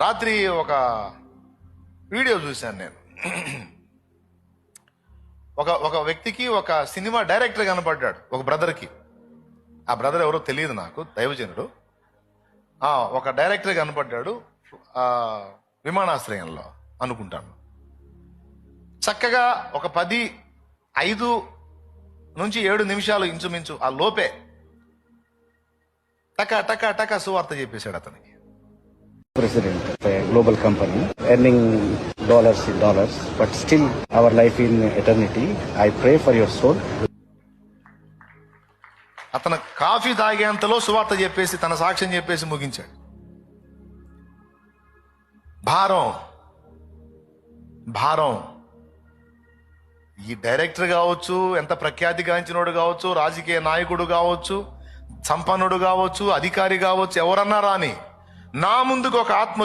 రాత్రి ఒక వీడియో చూశాను నేను. ఒక ఒక వ్యక్తికి ఒక సినిమా డైరెక్టర్ కనపడ్డాడు ఒక బ్రదర్కి. ఆ బ్రదర్ ఎవరో తెలియదు నాకు దైవజనుడు. ఒక డైరెక్టర్ కనపడ్డాడు విమానాశ్రయంలో అనుకుంటాను. చక్కగా ఒక పది ఐదు నుంచి ఏడు నిమిషాలు ఇంచుమించు ఆ లోపే టక టక టక సువార్త చెప్పేశాడు అతనికి. President of a global company, earning dollars in dollars, but still our life in eternity. I pray for your soul. అతను కాఫీ తాగేంతలో సువార్త చెప్పేసి తన సాక్ష్యం చెప్పేసి ముగించాడు భారం భారం ఈ డైరెక్టర్ కావచ్చు ఎంత ప్రఖ్యాతి గాంచినోడు కావచ్చు రాజకీయ నాయకుడు కావచ్చు సంపన్నుడు కావచ్చు అధికారి కావచ్చు ఎవరన్నా రాని నా ముందుకు ఒక ఆత్మ